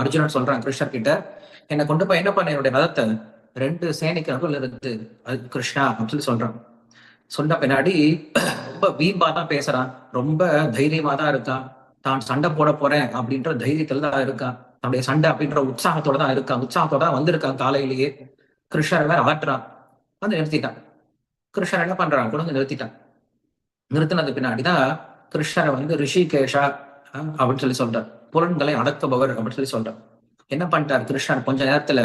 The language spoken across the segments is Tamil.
அர்ஜுனன் சொல்றான் கிருஷ்ணர் கிட்ட என்னை கொண்டு போய் என்ன பண்ண என்னுடைய ரதத்தை ரெண்டு சேனைக்கு நடுவில் இருந்து அது கிருஷ்ணா அப்படின்னு சொல்லி சொல்றான். சொன்ன பின்னாடி ரொம்ப வீம்பா தான் பேசுறான் ரொம்ப தைரியமா தான் இருக்கான். தான் சண்டை போட போறேன் அப்படின்ற தைரியத்துல தான் இருக்கான். தன்னுடைய சண்டை அப்படின்ற உற்சாகத்தோட தான் இருக்கான். உற்சாகத்தோட தான் வந்திருக்கான் காலையிலேயே. கிருஷ்ணர் வேற ஆட்டுறான். வந்து நிறுத்திட்டான். கிருஷ்ணர் என்ன பண்றான்? கொண்டு வந்து நிறுத்திட்டான். நிறுத்தினது பின்னாடிதான் கிருஷ்ணரை வந்து ரிஷிகேஷா அஹ், அப்படின்னு சொல்லி சொல்றார். புலன்களை அடக்குபவர் அப்படின்னு சொல்லி சொல்றார். என்ன பண்ணிட்டார்? கிருஷ்ணர் கொஞ்ச நேரத்துல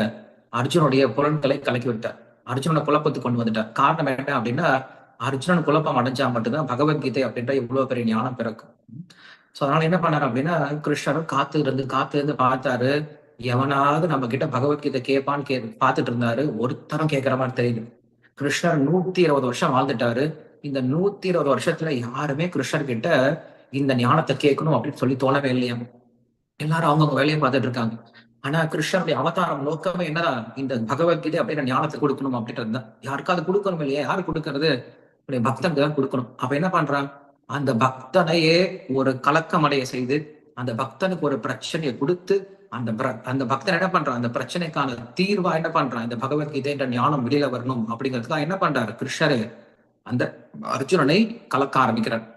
அர்ஜுனுடைய புலன்களை கலக்கி விட்டார். அர்ஜுனனை குழப்பத்துக்கு கொண்டு வந்துட்டார். காரணம் என்ன அப்படின்னா அர்ஜுனன் குழப்பம் அடைஞ்சா மட்டும்தான் பகவத்கீதை அப்படின்ற இவ்வளவு பெரிய ஞானம் பிறக்கும். சோ அதனால என்ன பண்ணாரு அப்படின்னா கிருஷ்ணர் காத்து இருந்து காத்து இருந்து பார்த்தாரு. எவனாவது நம்ம கிட்ட பகவத்கீதை கேட்பான்னு கே பார்த்துட்டு இருந்தாரு. ஒருத்தரும் கேட்கிற மாதிரி தெரியுது கிருஷ்ணர் நூத்தி இருபது வருஷம் வாழ்ந்துட்டாரு. இந்த நூத்தி இருபது வருஷத்துல யாருமே கிருஷ்ணர் கிட்ட இந்த ஞானத்தை கேட்கணும் அப்படின்னு சொல்லி தோணவே இல்லையா எல்லாரும் அவங்கவுங்க வேலையை பார்த்துட்டு இருக்காங்க. ஆனா கிருஷ்ணனுடைய அவதாரம் நோக்கமே என்னதான் இந்த பகவத்கீதை அப்படின்ற ஞானத்தை கொடுக்கணும் அப்படின்றது தான். யாருக்காவது கொடுக்கணும் இல்லையா? யாரு கொடுக்கறது? பக்தனுக்கு தான் கொடுக்கணும். அப்ப என்ன பண்றான்? அந்த பக்தனையே ஒரு கலக்கம் அடைய செய்து அந்த பக்தனுக்கு ஒரு பிரச்சனையை கொடுத்து அந்த பிர- அந்த பக்தன் என்ன பண்றான்? அந்த பிரச்சனைக்கான தீர்வா என்ன பண்றான்? இந்த பகவத்கீதை என்ற ஞானம் வெளியில வரணும் அப்படிங்கிறதுக்காக என்ன பண்றாரு கிருஷ்ணரு. அந்த அர்ஜுனனை கலக்க ஆரம்பிக்கிறார்.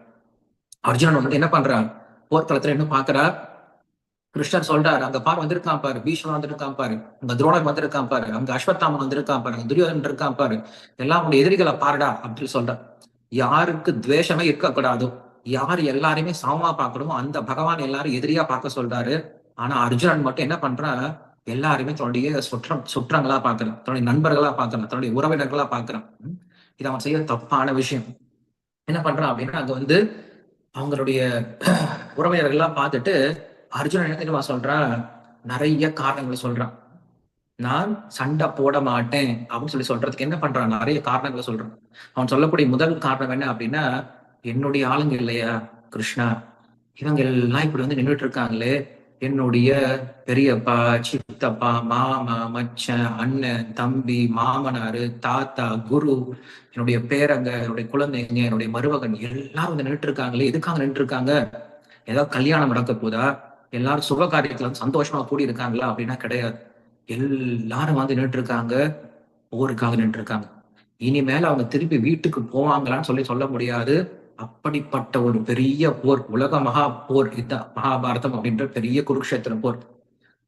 அர்ஜுனன் வந்து என்ன பண்றான்? போர்க்களத்துல என்ன பாக்குறார் கிருஷ்ணர் சொல்றாரு அங்க பார் வந்திருக்கான் பாரு பீஷ்மன் வந்திருக்கான் பாரு அங்க துரோணர் வந்திருக்கான் பாரு அங்க அஸ்வத்தாமன் வந்திருக்கான் பாரு அங்க துரியோதன் இருக்கான் பாரு எல்லாம் உடைய எதிரிகளை பாருடா அப்படின்னு சொல்றான் யாருக்கு துவேஷமே இருக்கக்கூடாதோ யார் எல்லாரையுமே சமமா பார்க்கணுமோ அந்த பகவான் எல்லாரும் எதிரியா பார்க்க சொல்றாரு. ஆனா அர்ஜுனன் மட்டும் என்ன பண்றான் எல்லாருமே தன்னுடைய சுற்றம் சுற்றங்களா பார்க்கறான் தன்னுடைய நண்பர்களா பார்க்கறான் தன்னுடைய உறவினர்களா பார்க்கறான். இது அவன் செய்ய தப்பான விஷயம். என்ன பண்றான் அப்படின்னா அங்க வந்து அவங்களுடைய உறவினர்கள்லாம் பார்த்துட்டு அர்ஜுனன் என்ன தெரியுமா சொல்றான் நிறைய காரணங்களை சொல்றான் நான் சண்டை போட மாட்டேன் அப்படின்னு சொல்லி சொல்றதுக்கு என்ன பண்றான் நிறைய காரணங்களை சொல்றான் அவன் சொல்லக்கூடிய முதல் காரணம் என்ன அப்படின்னா என்னுடைய ஆளுங்க இல்லையா கிருஷ்ணா? இவங்க எல்லாம் இப்படி வந்து நின்றுட்டு இருக்காங்களே. என்னுடைய பெரியப்பா சித்தப்பா மாமா மச்சன் அண்ணன் தம்பி மாமனாரு தாத்தா குரு என்னுடைய பேரங்க என்னுடைய குழந்தைங்க என்னுடைய மருமகன் எல்லாரும் வந்து நின்றுட்டு இருக்காங்களே. எதுக்காக நின்றுட்டு இருக்காங்க? ஏதாவது கல்யாணம் நடக்க போதா? எல்லாரும் சுப காரியத்துல சந்தோஷமா கூடி இருக்காங்களா அப்படின்னா கிடையாது. எல்லாரும் வந்து நின்று இருக்காங்க போருக்காக நின்று இருக்காங்க இனிமேல அவங்க திருப்பி வீட்டுக்கு போவாங்களான்னு சொல்லி சொல்ல முடியாது. அப்படிப்பட்ட ஒரு பெரிய போர் உலக மகா போர் இந்த மகாபாரதம் அப்படின்ற பெரிய குருக்ஷேத்திரம் போர்.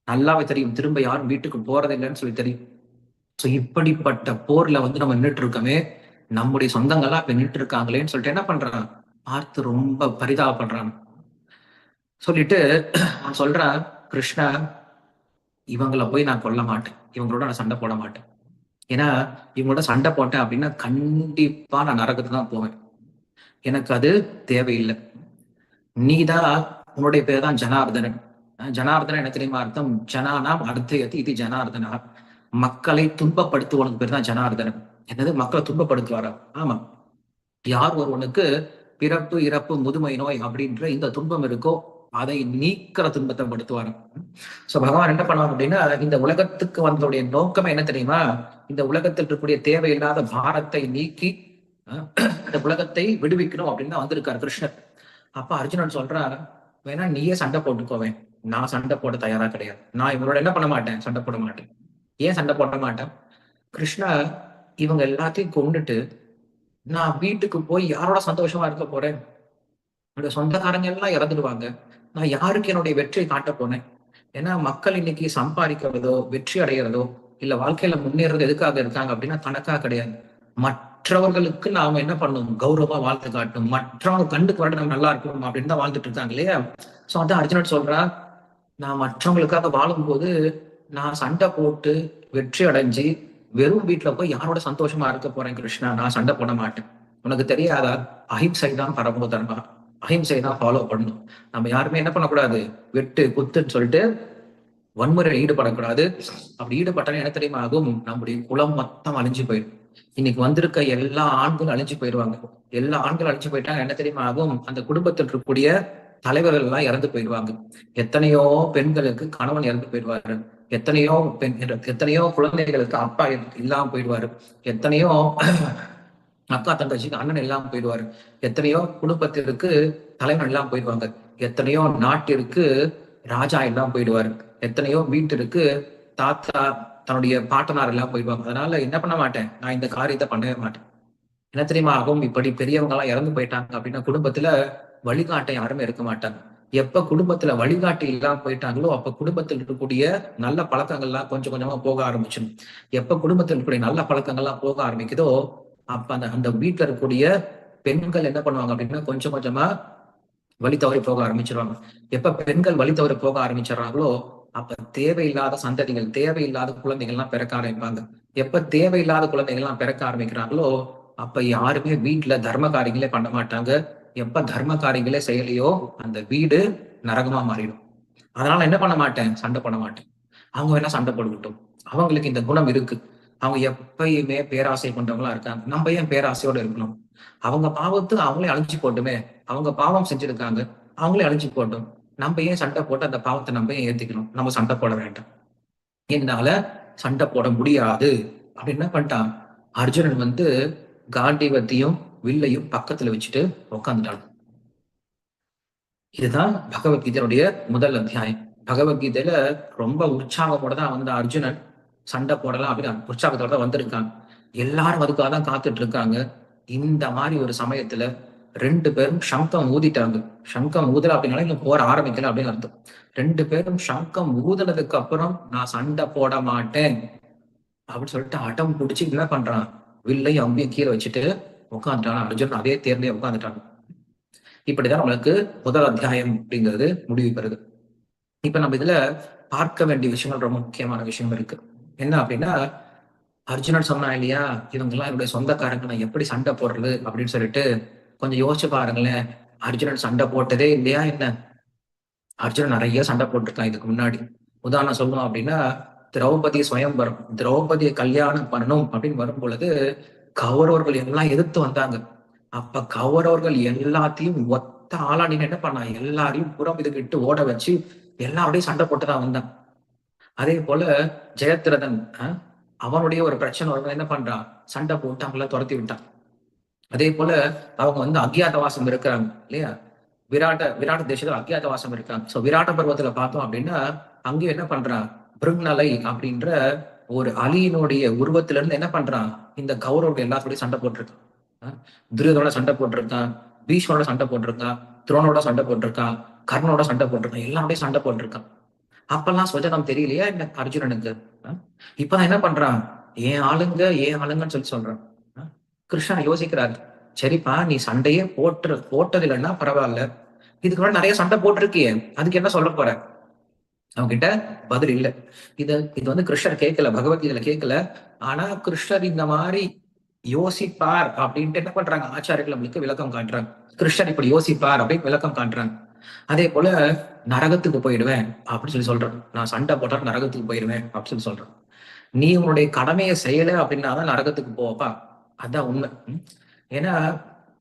நல்லாவே தெரியும். திரும்ப யாரும் வீட்டுக்கு போறதில்லைன்னு சொல்லி தெரியும். ஸோ இப்படிப்பட்ட போர்ல வந்து நம்ம நின்றுட்டு இருக்கோமே நம்முடைய சொந்தங்கள்லாம் இப்ப நின்றுட்டு இருக்காங்களேன்னு சொல்லிட்டு என்ன பண்றான் பார்த்து ரொம்ப பரிதாபப்படுறான் சொல்லிட்டு அவன் சொல்றான் கிருஷ்ணா இவங்கள போய் நான் கொல்ல மாட்டேன். இவங்களோட நான் சண்டை போட மாட்டேன். ஏன்னா இவங்களோட சண்டை போட்டேன் அப்படின்னா கண்டிப்பா நான் நரகத்துக்கு தான் போவேன். எனக்கு அது தேவையில்லை. நீதான் உன்னுடைய பேர் தான் ஜனார்தனன். அஹ் ஜனார்தனன் என்ன தெரியுமா அர்த்தம்? ஜனானாம் அர்த்தயத்து இது ஜனார்தனா. மக்களை துன்பப்படுத்துவனுக்கு பேர் தான் ஜனார்தனன். என்னது? மக்களை துன்பப்படுத்துவாரா? ஆமா. யார் ஒருவனுக்கு பிறப்பு இறப்பு முதுமை நோய் அப்படின்ற இந்த துன்பம் இருக்கோ அதை நீக்கிற துன்பத்தை படுத்துவாரு. சோ பகவான் என்ன பண்ணுவாங்க அப்படின்னா இந்த உலகத்துக்கு வந்ததுடைய நோக்கம் என்ன தெரியுமா? இந்த உலகத்தில் இருக்கக்கூடிய தேவையில்லாத பாரத்தை நீக்கி அஹ், இந்த உலகத்தை விடுவிக்கணும் அப்படின்னு தான் வந்திருக்காரு கிருஷ்ணர். அப்ப அர்ஜுனன் சொல்றார் வேணா நீயே சண்டை போட்டுக்கோவேன். நான் சண்டை போட தயாரா கிடையாது. நான் இவங்களோட என்ன பண்ண மாட்டேன்? சண்டை போட மாட்டேன். ஏன் சண்டை போட மாட்டேன்? கிருஷ்ணா இவங்க எல்லாத்தையும் கொண்டுட்டு நான் வீட்டுக்கு போய் யாரோட சந்தோஷமா இருக்க போறேன்? என்னோட சொந்தக்காரங்க எல்லாம் இறந்துடுவாங்க. நான் யாருக்கு என்னுடைய வெற்றியை காட்ட போனேன்? ஏன்னா மக்கள் இன்னைக்கு சம்பாதிக்கிறதோ வெற்றி அடைகிறதோ இல்ல வாழ்க்கையில முன்னேறது எதுக்காக இருக்காங்க அப்படின்னா தனக்காக கிடையாது. மற்றவர்களுக்கு நாம என்ன பண்ணணும் கௌரவமா வாழ்த்து காட்டணும் மற்றவங்க கண்டுக்கு வர நம்ம நல்லா இருக்கணும் அப்படின்னு தான் வாழ்ந்துட்டு இருக்காங்க இல்லையா? சோ அதான் அர்ஜுனன் சொல்றா நான் மற்றவங்களுக்காக வாழும்போது நான் சண்டை போட்டு வெற்றி அடைஞ்சு வெறும் வீட்டுல போய் யாரோட சந்தோஷமா இருக்க போறேன் கிருஷ்ணா? நான் சண்டை போட மாட்டேன். உனக்கு தெரியாதா? அஹிம்சை தான் பரமோ தர்மா அஹிம்சை தான் ஃபாலோ பண்ணணும். நம்ம யாருமே என்ன பண்ணக்கூடாது? வெட்டு குத்துன்னு சொல்லிட்டு வன்முறையில் ஈடுபடக்கூடாது. அப்படி ஈடுபட்டாலும் என்ன தெரியுமா ஆகும்? நம்முடைய குலம் மொத்தம் அழிஞ்சு போயிடும். இன்னைக்கு வந்திருக்க எல்லா ஆண்களும் அழிஞ்சு போயிடுவாங்க. எல்லா ஆண்களும் அழிஞ்சு போயிட்டாங்க என்ன தெரியுமா ஆகும்? அந்த குடும்பத்தில் இருக்கக்கூடிய தலைவர்கள் எல்லாம் இறந்து போயிடுவாங்க. எத்தனையோ பெண்களுக்கு கணவன் இறந்து போயிடுவாரு. எத்தனையோ பெண் எத்தனையோ குழந்தைகளுக்கு அப்பா இல்லாம போயிடுவாரு. எத்தனையோ அக்கா தங்கச்சிக்கு அண்ணன் எல்லாம் போயிடுவாரு. எத்தனையோ குடும்பத்திற்கு தலைவன் எல்லாம் போயிடுவாங்க. எத்தனையோ நாட்டிற்கு ராஜா எல்லாம் போயிடுவாரு. எத்தனையோ வீட்டிற்கு தாத்தா தன்னுடைய பாட்டனார் எல்லாம் போயிடுவாங்க. அதனால என்ன பண்ண மாட்டேன்? நான் இந்த காரியத்தை பண்ணவே மாட்டேன். என்ன தெரியுமா ஆகும்? இப்படி பெரியவங்க எல்லாம் இறந்து போயிட்டாங்க அப்படின்னா குடும்பத்துல வழிகாட்ட யாருமே இருக்க மாட்டாங்க. எப்ப குடும்பத்துல வழிகாட்டி இல்லாம போயிட்டாங்களோ அப்ப குடும்பத்தில் இருக்கக்கூடிய நல்ல பழக்கங்கள்லாம் கொஞ்சம் கொஞ்சமா போக ஆரம்பிச்சிடும். எப்ப குடும்பத்தில் இருக்கக்கூடிய நல்ல பழக்கங்கள்லாம் போக ஆரம்பிக்குதோ அப்ப அந்த அந்த வீட்டுல இருக்கக்கூடிய பெண்கள் என்ன பண்ணுவாங்க அப்படின்னா கொஞ்சம் கொஞ்சமா வழி தவறி போக ஆரம்பிச்சிருவாங்க. எப்ப பெண்கள் வழி தவறி போக ஆரம்பிச்சிடுறாங்களோ அப்ப தேவையில்லாத சந்ததிகள் தேவையில்லாத குழந்தைகள்லாம் பிறக்க ஆரம்பிப்பாங்க. எப்ப தேவையில்லாத குழந்தைகள்லாம் பிறக்க ஆரம்பிக்கிறாங்களோ அப்ப யாருமே வீட்டுல தர்ம காரியங்களே பண்ண மாட்டாங்க. எப்ப தர்ம காரியங்களே செய்யலையோ அந்த வீடு நரகமா மாறிடும். அதனால என்ன பண்ண மாட்டேன்? சண்டை பண்ண மாட்டேன். அவங்க வேணா சண்டை போட்டுக்கிட்டோம். அவங்களுக்கு இந்த குணம் இருக்கு. அவங்க எப்பயுமே பேராசை கொண்டவங்களா இருக்காங்க. நம்ம ஏன் பேராசையோட இருக்கணும்? அவங்க பாவத்து அவங்களே அழிஞ்சு போட்டுமே. அவங்க பாவம் செஞ்சிருக்காங்க. அவங்களே அழிஞ்சு போட்டும். நம்ம ஏன் சண்டை போட்டு அந்த பாவத்தை நம்ம ஏன் ஏத்துக்கணும்? நம்ம சண்டை போட வேண்டாம். என்னால சண்டை போட முடியாது. அப்படின்னு என்ன பண்ணிட்டான்? அர்ஜுனன் வந்து காண்டிவத்தையும் வில்லையும் பக்கத்துல வச்சுட்டு உட்காந்துட்டான் இதுதான் பகவத்கீதையுடைய முதல் அத்தியாயம். பகவத்கீதையில ரொம்ப உற்சாகத்தோட தான் வந்து அர்ஜுனன் சண்டை போடலாம் அப்படின்னு உற்சாகத்தோட தான் வந்திருக்காங்க. எல்லாரும் அதுக்காக தான் காத்துட்டு இருக்காங்க. இந்த மாதிரி ஒரு சமயத்துல ரெண்டு பேரும் சங்கம் ஊதிட்டாங்க. சங்கம் ஊதல அப்படின்னால இன்னும் போற ஆரம்பிக்கல அப்படின்னு அர்த்தம். ரெண்டு பேரும் சங்கம் ஊதுனதுக்கு அப்புறம் நான் சண்டை போட மாட்டேன் அப்படின்னு சொல்லிட்டு அடம் பிடிச்சி என்ன பண்றான்? வில்லையும் அம்பியும் கீழே வச்சுட்டு உட்காந்துட்டான் அர்ஜுன் அதே தேர்ந்தே உட்காந்துட்டாங்க இப்படிதான் நம்மளுக்கு முதல் அத்தியாயம் அப்படிங்கிறது முடிவு பெறுது. இப்ப நம்ம இதுல பார்க்க வேண்டிய விஷயங்கள் ரொம்ப முக்கியமான விஷயம் இருக்கு. என்ன அப்படின்னா அர்ஜுனன் சொன்னா இல்லையா இவங்க எல்லாம் என்னுடைய சொந்தக்காரங்க நான் எப்படி சண்டை போடுறது? அப்படின்னு சொல்லிட்டு கொஞ்சம் யோசிச்சு பாருங்களேன் அர்ஜுனன் சண்டை போட்டதே இல்லையா என்ன? அர்ஜுனன் நிறைய சண்டை போட்டிருக்கான் இதுக்கு முன்னாடி. உதாரணம் சொல்லணும் அப்படின்னா திரௌபதி சுயம்பரம் திரௌபதியை கல்யாணம் பண்ணணும் அப்படின்னு வரும் பொழுது கௌரவர்கள் எல்லாம் எதிர்த்து வந்தாங்க. அப்ப கௌரவர்கள் எல்லாத்தையும் ஒத்த ஆளா நீங்க என்ன பண்ணா எல்லாரையும் புறம் இதுகிட்டு ஓட வச்சு எல்லாரோடையும் சண்டை போட்டுதான் வந்தான். அதே போல ஜெயத்ரதன் அவனுடைய ஒரு பிரச்சனை வரும் என்ன பண்றான்? சண்டை போட்டு அவங்கள துரத்தி விட்டான். அதே போல அவங்க வந்து அக்ஞாதவாசம் இருக்கிறாங்க இல்லையா? விராட்ட விராட்ட தேசத்துல அக்ஞாதவாசம் இருக்காங்க. சோ விராட்ட பருவத்துல பார்த்தோம் அப்படின்னா அங்கேயும் என்ன பண்றான்? பிருங்னலை அப்படின்ற ஒரு அலியினுடைய உருவத்துல இருந்து என்ன பண்றான்? இந்த கௌரவர்கள் எல்லாத்தோடய சண்டை போட்டிருக்கான். துரியதோட சண்டை போட்டிருக்கான் பீஷ்மனோட சண்டை போட்டிருக்கான் துரோனோட சண்டை போட்டிருக்கான் கர்ணனோட சண்டை போட்டிருக்கான் எல்லாரோடய சண்டை போட்டிருக்கான். அப்பெல்லாம் சுஜனம் தெரியலையா? இல்ல அர்ஜுனனுக்கு? இப்பதான் என்ன பண்றான்? ஏன் ஆளுங்க ஏன் ஆளுங்கன்னு சொல்லி சொல்றான். கிருஷ்ணா யோசிக்கிறாரு. சரிப்பா நீ சண்டையே போட்டு போட்டது இல்லைன்னா பரவாயில்ல. இதுக்கு முன்னாடி நிறைய சண்டை போட்டிருக்கியே. அதுக்கு என்ன சொல்ல போற? அவங்க கிட்ட பதில் இல்ல. இது இது வந்து கிருஷ்ணர் கேட்கல பகவத்கீதையில கேட்கல. ஆனா கிருஷ்ணர் இந்த மாதிரி யோசிப்பார் அப்படின்ட்டு என்ன பண்றாங்க? ஆச்சாரியர்கள் நம்மளுக்கு விளக்கம் காட்டுறாங்க. கிருஷ்ணர் இப்படி யோசிப்பார் அப்படின்னு விளக்கம் காட்டுறாங்க. அதே போல நரகத்துக்கு போயிடுவேன் அப்படின்னு சொல்லி சொல்றேன். நான் சண்டை போட்டா நரகத்துக்கு போயிடுவேன் அப்படின்னு சொல்லி சொல்றேன். நீ உன்னுடைய கடமையை செய்யல அப்படின்னா தான் நரகத்துக்கு போவப்பா. அதான் உண்மை. ஏன்னா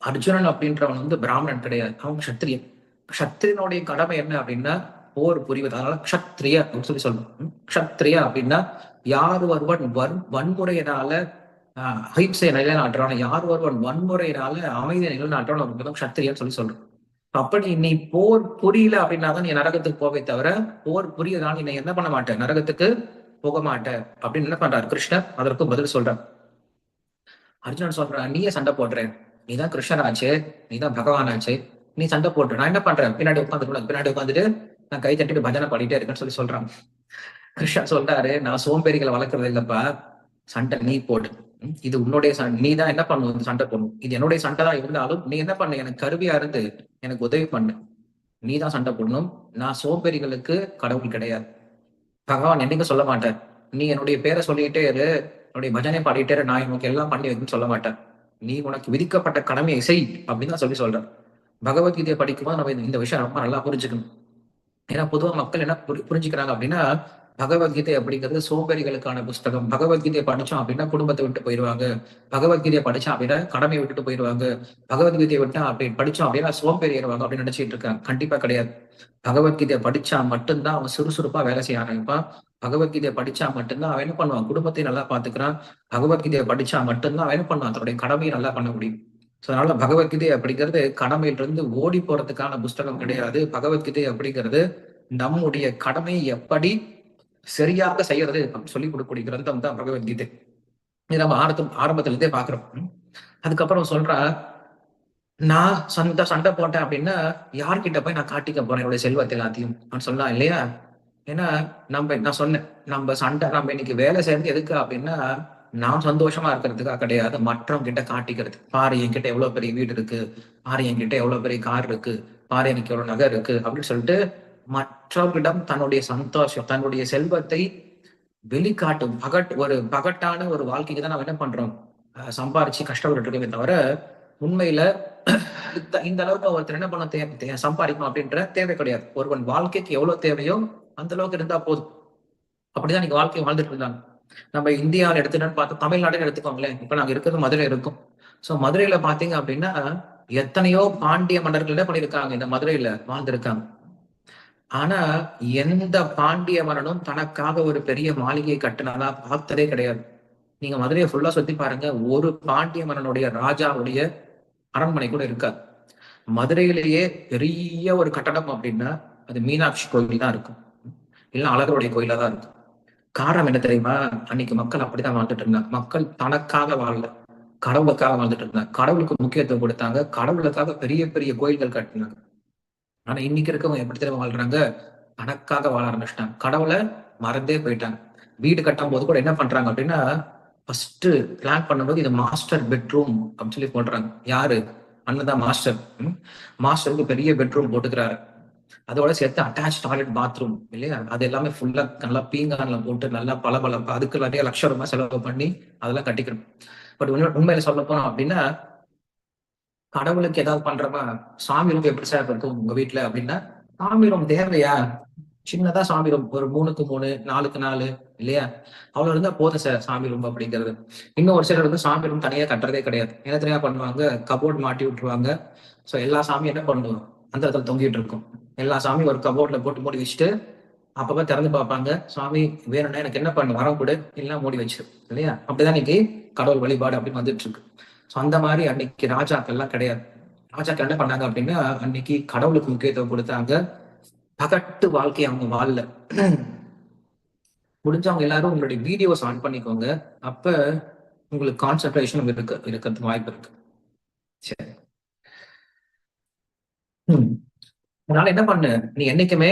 அர்ஜுனன் அப்படின்றவன் வந்து பிராமணன் கிடையாது. அவன் கஷத்திரியன். கஷத்திரியனுடைய கடமை என்ன அப்படின்னா போர் புரிவது. அதனால க்ஷத்ரிய அப்படின்னு சொல்லி சொல்லணும் க்ஷத்ரியா அப்படின்னா யார் ஒருவன் வன் வன்முறையினால அஹிம்சை நிலைநாட்டுறான யார் ஒருவன் வன்முறையினால அமைதியை நிலைநாட்டுறான் அப்படின்றதும் க்ஷத்திரியன்னு சொல்லி சொல்றோம். அப்படி நீ போர் புரியல அப்படின்னா தான் நீ நரகத்துக்கு போவே தவிர போர் புரியதான் நீ என்ன பண்ண மாட்டேன் நரகத்துக்கு போக மாட்டேன் அப்படின்னு என்ன பண்றாரு கிருஷ்ணர்? அதற்கு பதில் சொல்றான் அர்ஜுனன் சொல்றான் நீயே சண்டை போடுறேன் நீ தான் கிருஷ்ணர் ஆச்சு நீ தான் பகவான் ஆச்சு நீ சண்டை போட்டு நான் என்ன பண்றேன்? பின்னாடி உட்காந்து பின்னாடி உட்காந்துட்டு நான் கை தட்டிட்டு பஜனை பாடிட்டே இருக்கேன்னு சொல்லி சொல்றான். கிருஷ்ணன் சொல்றாரு நான் சோம்பேறிகளை வளர்க்கறது இல்லப்பா. சண்டை நீ போடு. இது உன்னுடைய நீ தான் என்ன பண்ணும் சண்டை போடணும். இது என்னுடைய சண்டை தான் இருந்தாலும் நீ என்ன பண்ண? எனக்கு கருவியா இருந்து எனக்கு உதவி பண்ணு. நீ தான் சண்டை போடணும். நான் சோம்பேறிகளுக்கு கடவுள் கிடையாது. பகவான் என்னைக்கு சொல்ல மாட்டேன் நீ என்னுடைய பேரை சொல்லிட்டே இரு. என்னுடைய பஜனை பாடிட்டே நான் உனக்கு எல்லாம் பண்ணி வைக்கணும்னு சொல்ல மாட்டேன். நீ உனக்கு விதிக்கப்பட்ட கடமையை செய் அப்படின்னு தான் சொல்லி சொல்றேன் பகவத்கீதையை படிக்கும்போது நம்ம இந்த விஷயம் ரொம்ப நல்லா புரிஞ்சுக்கணும். ஏன்னா பொதுவாக மக்கள் என்ன புரிஞ்சுக்கிறாங்க அப்படின்னா பகவத்கீதை அப்படிங்கிறது சோம்பேறிகளுக்கான புஸ்தகம். பகவத்கீதையை படிச்சோம் அப்படின்னா குடும்பத்தை விட்டு போயிடுவாங்க பகவத்கீதையை படிச்சோம் அப்படின்னா கடமையை விட்டுட்டு போயிடுவாங்க பகவத்கீதையை விட்டா அப்படி படிச்சோம் அப்படின்னா சோம்பேறிடுவாங்க அப்படின்னு நினைச்சிட்டு இருக்காங்க. கண்டிப்பா கிடையாது. பகவத்கீதையை படிச்சா மட்டும்தான் அவன் சுறுசுறுப்பா வேலை செய்ய ஆரம்பிப்பான். பகவத்கீதையை படிச்சா மட்டும்தான் அவன் என்ன பண்ணுவான்? குடும்பத்தை நல்லா பாத்துக்கிறான் பகவத்கீதையை படிச்சா மட்டும்தான் அவன் என்ன பண்ணுவான்? தன்னுடைய கடமையை நல்லா பண்ண முடியும். ஸோ அதனால பகவத்கீதை அப்படிங்கிறது கடமையிலிருந்து ஓடி போறதுக்கான புஸ்தகம் கிடையாது. பகவத்கீதை அப்படிங்கிறது நம்முடைய கடமையை எப்படி சரியாக செய்யறது சொல்லிக் சொல்லி கொடுக்கக்கூடிய கிரந்தம் தான் பகவத்கீதை. இது நம்ம ஆரம்பம் ஆரம்பத்திலிருந்தே பாக்குறோம் அதுக்கப்புறம் சொல்றா நான் சண்டை சண்டை போட்டேன் அப்படின்னா யார்கிட்ட போய் நான் காட்டிக்க போறேன் என்னுடைய செல்வத்தை எல்லாத்தையும்? நான் சொல்லலாம் இல்லையா? ஏன்னா நம்ம நான் சொன்னேன் நம்ம சண்டை நம்ம இன்னைக்கு வேலை செய்யறது எதுக்கு அப்படின்னா நான் சந்தோஷமா இருக்கிறதுக்காக கிடையாது. மற்றவங்க கிட்ட காட்டிக்கிறது. பாரு என்கிட்ட எவ்வளவு பெரிய வீடு இருக்கு. பாரு என்கிட்ட எவ்வளவு பெரிய கார் இருக்கு. பாரு எனக்கு எவ்வளவு நகை இருக்கு. அப்படின்னு சொல்லிட்டு மற்றவர்களிடம் தன்னுடைய சந்தோஷம் தன்னுடைய செல்வத்தை வெளிக்காட்டும். பகட் ஒரு பகட்டான ஒரு வாழ்க்கைக்கு தான் நம்ம என்ன பண்றோம்? சம்பாரிச்சு கஷ்டப்பட்டு இருக்கவே தவிர உண்மையில இந்த அளவுக்கு ஒருத்தர் என்ன பண்ண தேவை? சம்பாதிக்கணும் அப்படின்ற தேவை கிடையாது. ஒருவன் வாழ்க்கைக்கு எவ்வளவு தேவையோ அந்த அளவுக்கு இருந்தா போதும். அப்படிதான் நீங்க வாழ்க்கையை வாழ்ந்துட்டு இருந்தாங்க. நம்ம இந்தியாவில் எடுத்துட்டோம்னு பார்த்தா தமிழ்நாடுன்னு எடுத்துக்கோங்களேன். இப்ப நாங்க இருக்கிறது மதுரை இருக்கும். சோ மதுரையில பாத்தீங்க அப்படின்னா எத்தனையோ பாண்டிய மன்னர்கள் என்ன பண்ணிருக்காங்க இந்த மதுரையில வாழ்ந்திருக்காங்க. ஆனா எந்த பாண்டிய மன்னனும் தனக்காக ஒரு பெரிய மாளிகையை கட்டினதா பார்த்ததே கிடையாது. நீங்க மதுரையை ஃபுல்லா சுத்தி பாருங்க ஒரு பாண்டிய மன்னனுடைய ராஜாவுடைய அரண்மனை கூட இருக்காது. மதுரையிலேயே பெரிய ஒரு கட்டடம் அப்படின்னா அது மீனாட்சி கோயில் தான் இருக்கும். இல்லை அழகருடைய கோயிலா தான் இருக்கும். காரணம் என்ன தெரியுமா? அன்னைக்கு மக்கள் அப்படிதான் வாழ்ந்துட்டு இருந்தாங்க. மக்கள் தனக்காக வாழல கடவுளுக்காக வாழ்ந்துட்டு இருந்தாங்க. கடவுளுக்கு முக்கியத்துவம் கொடுத்தாங்க. கடவுளுக்காக பெரிய பெரிய கோயில்கள் கட்டினாங்க. ஆனா இன்னைக்கு இருக்கவங்க எப்படி தெரியுமா வாழ்றாங்க? பணக்காக வாழ ஆரம்பிச்சிட்டாங்க. கடவுளை மறந்தே போயிட்டாங்க. வீடு கட்டும் போது கூட என்ன பண்றாங்க அப்படின்னா ஃபர்ஸ்ட் பிளான் பண்ணும்போது இது மாஸ்டர் பெட்ரூம் அப்படின்னு சொல்லி போடுறாங்க. யாரு? அண்ணன் தான் மாஸ்டர் மாஸ்டருக்கு பெரிய பெட்ரூம் போட்டுக்கிறாரு. அதோட சேர்த்து அட்டாச் டாய்லெட் பாத்ரூம் இல்லையா? அது எல்லாமே ஃபுல்லா நல்லா பீங்கான்ல போட்டு நல்லா பல பல அதுக்கு நிறைய லட்சம் ரூபாய் செலவு பண்ணி அதெல்லாம் கட்டிக்கணும். பட் உண்மையில சொல்ல போனோம் அப்படின்னா கடவுளுக்கு ஏதாவது பண்றப்ப சாமி ரூம் எப்படி சார் இருக்கும் உங்க வீட்டுல அப்படின்னா சாமி ரூம் தேவையா? சின்னதா சாமி ரூம் ஒரு மூணுக்கு மூணு நாலுக்கு நாலு இல்லையா? அவ்வளவு இருந்தா போதும் சார் சாமி ரூம் அப்படிங்கிறது. இன்னும் ஒரு சிலர் வந்து சாமி ரூம் தனியா கட்டுறதே கிடையாது. என்ன தனியா பண்ணுவாங்க? கபோர்ட் மாட்டி விட்டுருவாங்க. சோ எல்லா சாமியும் என்ன பண்ணுவோம்? அந்த இடத்துல தொங்கிட்டு இருக்கும். எல்லா சாமியும் ஒரு கபோர்ட்ல போட்டு மூடி வச்சுட்டு அப்பப்ப திறந்து பார்ப்பாங்க. சுவாமி வேணும்னா எனக்கு என்ன பண்ணு? வரம் கொடு. இல்லைன்னா மூடி வச்சிரு. இல்லையா? அப்படிதான் இன்னைக்கு கடவுள் வழிபாடு அப்படின்னு வந்துட்டு இருக்கு. ஸோ அந்த மாதிரி அன்னைக்கு ராஜாக்கள்லாம் கிடையாது. ராஜாக்கள் என்ன பண்ணாங்க அப்படின்னா அன்னைக்கு கடவுளுக்கு முக்கியத்துவம் கொடுத்தாங்க. பகட்டு வாழ்க்கையை அவங்க வாழல. முடிஞ்சவங்க எல்லாரும் உங்களுடைய வீடியோஸ் ஆன் பண்ணிக்கோங்க. அப்ப உங்களுக்கு கான்சென்ட்ரேஷன் இருக்கு இருக்கிறது வாய்ப்பு இருக்கு. சரி. அதனால என்ன பண்ணு? நீ என்னைக்குமே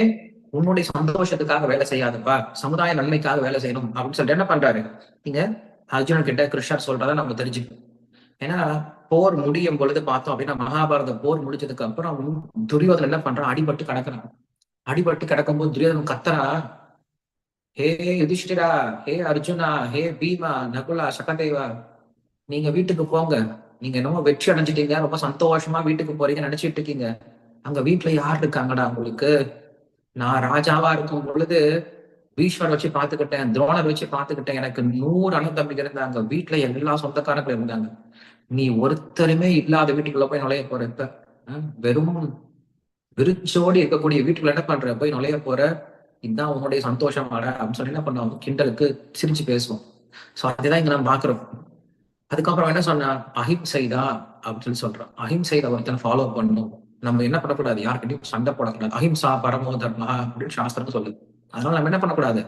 உன்னுடைய சந்தோஷத்துக்காக வேலை செய்யாதுப்பா. சமுதாய நன்மைக்காக வேலை செய்யணும் அப்படின்னு சொல்லிட்டு என்ன பண்றாரு? நீங்க அர்ஜுனன் கிட்ட கிருஷ்ணர் சொல்றத நம்ம தெரிஞ்சுக்கணும். ஏன்னா போர் முடியும் பொழுது பார்த்தோம் அப்படின்னா மகாபாரத போர் முடிச்சதுக்கு அப்புறம் துரியோதன் என்ன பண்றான்? அடிபட்டு கிடக்குறான். அடிபட்டு கிடக்கும்போது துரியோதன் கத்தரா ஹே யுதிஷ்டிரா ஹே அர்ஜுனா ஹே பீமா நகுலா சகதேவா நீங்க வீட்டுக்கு போங்க. நீங்க என்னமோ வெற்றி அடைஞ்சிட்டீங்க. ரொம்ப சந்தோஷமா வீட்டுக்கு போறீங்க நினைச்சிட்டு இருக்கீங்க. அங்க வீட்டுல யார் இருக்காங்கடா உங்களுக்கு? நான் ராஜாவா இருக்கும் பொழுது பீஷ்வர் வச்சு பாத்துக்கிட்டேன் துரோணர் வச்சு பாத்துக்கிட்டேன் எனக்கு நூறு அண்ணன் தம்பிங்க இருந்தாங்க. வீட்டுல எல்லா சொந்தக்காரங்களும் இருந்தாங்க. நீ ஒருத்தருமே இல்லாத வீட்டுக்குள்ள போய் நுழைய போற இப்ப. வெறும் விரிச்சோடி இருக்கக்கூடிய வீட்டுக்குள்ள என்ன பண்ற? போய் நுழைய போற. இதுதான் உன்னுடைய சந்தோஷம் ஆட அப்படின்னு சொல்லி என்ன பண்ணுவோம்? கிண்டலுக்கு சிரிச்சு பேசுவோம். சோ அதுதான் இங்க நம்ம பாக்குறோம் அதுக்கப்புறம் என்ன சொன்னா? அஹிம்சைதா அப்படின்னு சொல்லி சொல்றோம் அஹிம்சைதை ஒருத்தன் ஃபாலோ பண்ணும். நம்ம என்ன பண்ணக்கூடாது? யாருக்கிட்டையும் சண்டை போடக்கூடாது. அஹிம்சா பரமோ தர்மா அப்படின்னு சாஸ்திரம் சொல்லுது. அதனால நம்ம என்ன பண்ணக்கூடாது?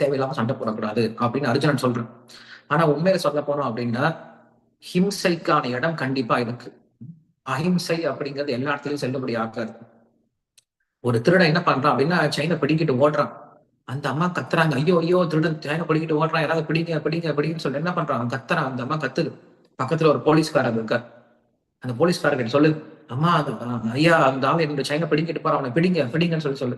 தேவையில்லாம சண்டை போடக்கூடாது அப்படின்னு அர்ஜுனன் சொல்றேன். ஆனா உண்மையில சொல்ல போனோம் அப்படின்னா ஹிம்சைக்கான இடம் கண்டிப்பா இருக்கு. அஹிம்சை அப்படிங்கிறது எல்லா இடத்துலயும் செல்லுபடி ஆக்காது ஒரு திருடன் என்ன பண்றான் அப்படின்னா சைனை பிடிக்கிட்டு ஓடுறான். அந்த அம்மா கத்துறாங்க. ஐயோ ஐயோ திருடன் சைனை பிடிக்கிட்டு ஓடுறான். யாராவது பிடிங்க பிடிங்க பிடிங்கன்னு சொல்லி என்ன பண்றான்? கத்துறான். அந்த அம்மா கத்துது. பக்கத்துல ஒரு போலீஸ்காரர் இருக்கார். அந்த போலீஸ்காரர் சொல்லு. அம்மா ஐயா அந்த ஆள் என்னோட சைனை பிடிக்கிட்டு போறான். அவனை பிடிங்க பிடிங்கன்னு சொல்லி சொல்லு.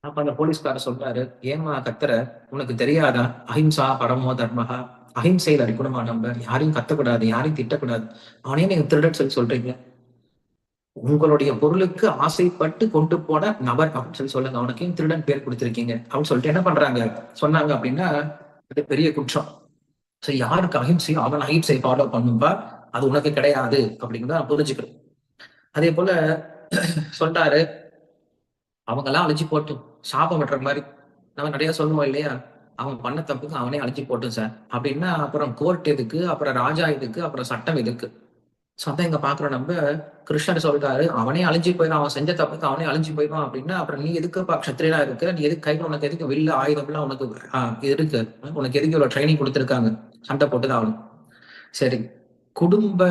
அப்ப அந்த போலீஸ்காரர் சொல்றாரு ஏமா கத்துற? உனக்கு தெரியாதா? அஹிம்சா பரமோ தர்மஹா. அஹிம்சையில் அடிக்கணுமா நம்ம? யாரையும் கத்தக்கூடாது யாரையும் திட்டக்கூடாது. அவனே நீங்க திருடன் சொல்லி சொல்றீங்க. உங்களுடைய பொருளுக்கு ஆசைப்பட்டு கொண்டு போன நபர் அப்படின்னு சொல்லி சொல்லுங்க. அவனுக்கு திருடன் பேர் கொடுத்திருக்கீங்க? அப்படின்னு சொல்லிட்டு என்ன பண்றாங்க? சொன்னாங்க அப்படின்னா அது பெரிய குற்றம். சோ யாருக்கு அஹிம்சையோ அவன் அஹிம்சை ஃபாலோ பண்ணும்பா. அது உனக்கு கிடையாது. அப்படிங்கிறத நான் புரிஞ்சுக்கிறேன். அதே போல சொல்றாரு அவங்கெல்லாம் அழிஞ்சு போட்டும். சாபம் விடுற மாதிரி. நம்ம நிறைய சொல்லுவோம் இல்லையா? அவன் பண்ண தப்புக்கு அவனே அழிஞ்சு போட்டும் சார். அப்படின்னா அப்புறம் கோர்ட் எதுக்கு? அப்புறம் ராஜா எதுக்கு? அப்புறம் சட்டம் எதுக்கு? ஸோ அதான் இங்க பாக்குறோம் நம்ம கிருஷ்ணர் சொல்றாரு அவனே அழிஞ்சு போயிடும் அவன் செஞ்ச தப்புக்கு அவனே அழிஞ்சு போயிடும் அப்படின்னா அப்புறம் நீ எதுக்கு க்ஷத்திரியனா இருக்கு? நீ எதுக்கு கையில் உனக்கு எதுக்கு வில்லு ஆயுதம்லாம் உனக்கு இருக்கு. உனக்கு எதுக்கு இவ்வளவு ட்ரைனிங் கொடுத்துருக்காங்க? சண்டை போட்டுதான் ஆகணும். சரி. குடும்ப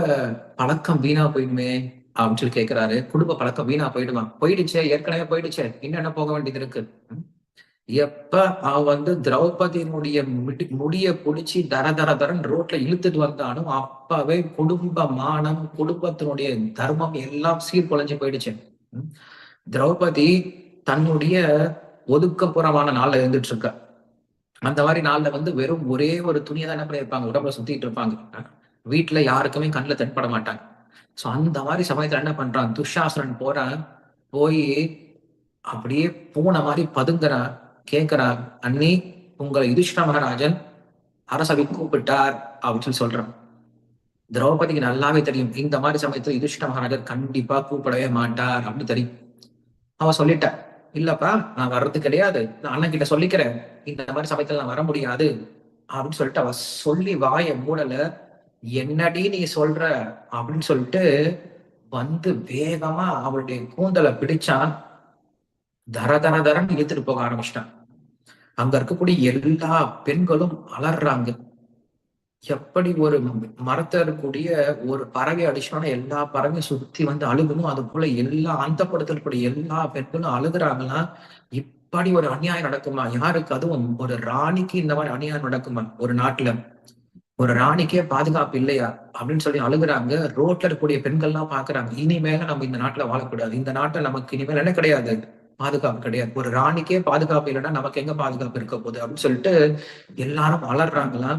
பழக்கம் வீணா போயிடுமே. அப்படின்னு சொல்லி கேட்கிறாரு குடும்ப பழக்கம் வீணா போயிடுமா? போயிடுச்சே ஏற்கனவே போயிடுச்சே. இன்னும் என்ன போக வேண்டியது இருக்கு? எப்ப அவ வந்து திரௌபதியினுடைய முடிய புடிச்சு தர தர தரன் ரோட்ல இழுத்துட்டு வந்தாலும் அப்பவே குடும்ப மானம் குடும்பத்தினுடைய தர்மம் எல்லாம் சீர்குலைஞ்சு போயிடுச்சு. திரௌபதி தன்னுடைய ஒதுக்கப்புறமான நாள்ல இருந்துட்டு இருக்க. அந்த மாதிரி நாள்ல வந்து வெறும் ஒரே ஒரு துணியை தான் என்ன பண்ணியிருப்பாங்க உடம்புல சுத்திட்டு இருப்பாங்க. வீட்டுல யாருக்குமே கண்ணுல தென்பட மாட்டாங்க. சோ அந்த மாதிரி சமயத்துல என்ன பண்றான்? துஷாசனன் போறான் போய் அப்படியே பூனை மாதிரி பதுங்குறான் கேட்கிறான் அண்ணி உங்களை யுதிஷ்ட மகாராஜன் அரசவை கூப்பிட்டார் அப்படின்னு சொல்லி சொல்றான். திரௌபதிக்கு நல்லாவே தெரியும். இந்த மாதிரி சமயத்துல யுதிஷ்ட மகாராஜர் கண்டிப்பா கூப்பிடவே மாட்டார் அப்படின்னு தெரியும். அவ சொல்லிட்டா இல்லப்பா நான் வர்றது கிடையாது. நான் அண்ணன் கிட்ட சொல்லிக்கிறேன். இந்த மாதிரி சமயத்துல நான் வர முடியாது அப்படின்னு சொல்லிட்டு அவ சொல்லி வாய மூடல. என்னடி நீ சொல்ற? அப்படின்னு சொல்லிட்டு வந்து வேகமா அவளுடைய கூந்தலை பிடிச்சான். தர தர தரன்னு இழுத்துட்டு போக ஆரம்பிச்சிட்டான். அங்க இருக்கக்கூடிய எல்லா பெண்களும் அலறாங்க. எப்படி ஒரு மரத்துல இருக்கக்கூடிய ஒரு பறவை அடிச்சோன்னா எல்லா பறவையும் சுத்தி வந்து அழுகணும். அது போல எல்லா அந்த படத்துல இருக்கக்கூடிய எல்லா பெண்களும் அழுகுறாங்கன்னா இப்படி ஒரு அநியாயம் நடக்குமா? யாருக்கு? அதுவும் ஒரு ராணிக்கு இந்த மாதிரி அநியாயம் நடக்குமா? ஒரு நாட்டுல. ஒரு ராணிக்கே பாதுகாப்பு இல்லையா? அப்படின்னு சொல்லி அழுகுறாங்க. ரோட்ல இருக்கக்கூடிய பெண்கள்லாம் பாக்குறாங்க. இனிமேல நம்ம இந்த நாட்டுல வாழக்கூடாது. இந்த நாட்டுல நமக்கு இனிமேல் என்ன கிடையாது? பாதுகாப்பு கிடையாது. ஒரு ராணிக்கே பாதுகாப்பு இல்லைன்னா நமக்கு எங்க பாதுகாப்பு இருக்க போகுது? அப்படின்னு சொல்லிட்டு எல்லாரும் வளர்றாங்களா?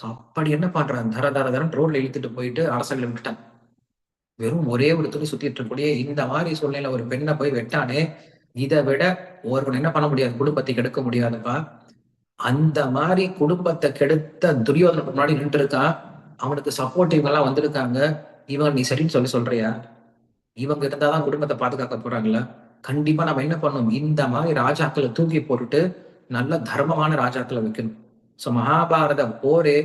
சோ அப்படி என்ன பண்றாங்க? தர தர தரன் ரோட்ல இழுத்துட்டு போயிட்டு அரசாங்கம் விட்டுட்டாங்க. வெறும் ஒரே ஒரு துணி சுத்திட்டு இருக்கக்கூடிய இந்த மாதிரி சூழ்நிலை ஒரு பெண்ணை போய் வெட்டானே இதை விட ஒருவன் என்ன பண்ண முடியாது? குடும்பத்தை கெடுக்க முடியாதுப்பா. அந்த மாதிரி குடும்பத்தை கெடுத்த துரியோதனுக்கு முன்னாடி நின்று இருக்கான் அவனுக்கு சப்போர்ட் இவங்க எல்லாம் வந்திருக்காங்க. இவன் நீ சரின்னு சொல்லி சொல்றியா? இவங்க இருந்தாதான் குடும்பத்தை பாதுகாக்க போறாங்களா? கண்டிப்பா நம்ம என்ன பண்ணணும்? இந்த மாதிரி ராஜாக்களை தூக்கி போட்டுட்டு நல்ல தர்மமான ராஜாக்களை வைக்கணும். சோ மகாபாரத போரே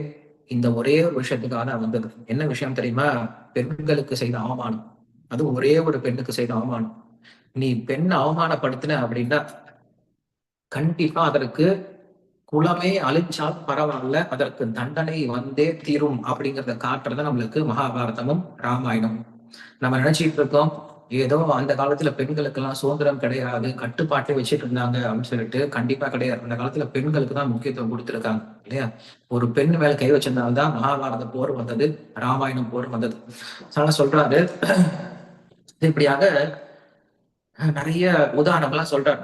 இந்த ஒரே ஒரு விஷயத்துக்காக தான் வந்தது. என்ன விஷயம் தெரியுமா? பெண்களுக்கு செய்த அவமானம். அது ஒரே ஒரு பெண்ணுக்கு செய்த அவமானம். நீ பெண்ணை அவமானப்படுத்தின அப்படின்னா கண்டிப்பா அதற்கு குலமே அழிச்சால் பரவாயில்ல அதற்கு தண்டனை வந்தே தீரும் அப்படிங்கறத காட்டுறத நம்மளுக்கு மகாபாரதமும் ராமாயணம் நம்ம நினைச்சிட்டு இருக்கோம் ஏதோ அந்த காலத்துல பெண்களுக்கு எல்லாம் சுதந்திரம் கிடையாது கட்டுப்பாட்டை வச்சுட்டு இருந்தாங்க அப்படின்னு சொல்லிட்டு கண்டிப்பா கிடையாது. அந்த காலத்துல பெண்களுக்கு தான் முக்கியத்துவம் கொடுத்திருக்காங்க இல்லையா? ஒரு பெண் மேல கை வச்சிருந்தால்தான் மகாபாரத போர் வந்தது ராமாயணம் போர் வந்தது. அதனால சொல்றாரு? இப்படியாக நிறைய உதாரணங்கள்லாம் சொல்றாரு.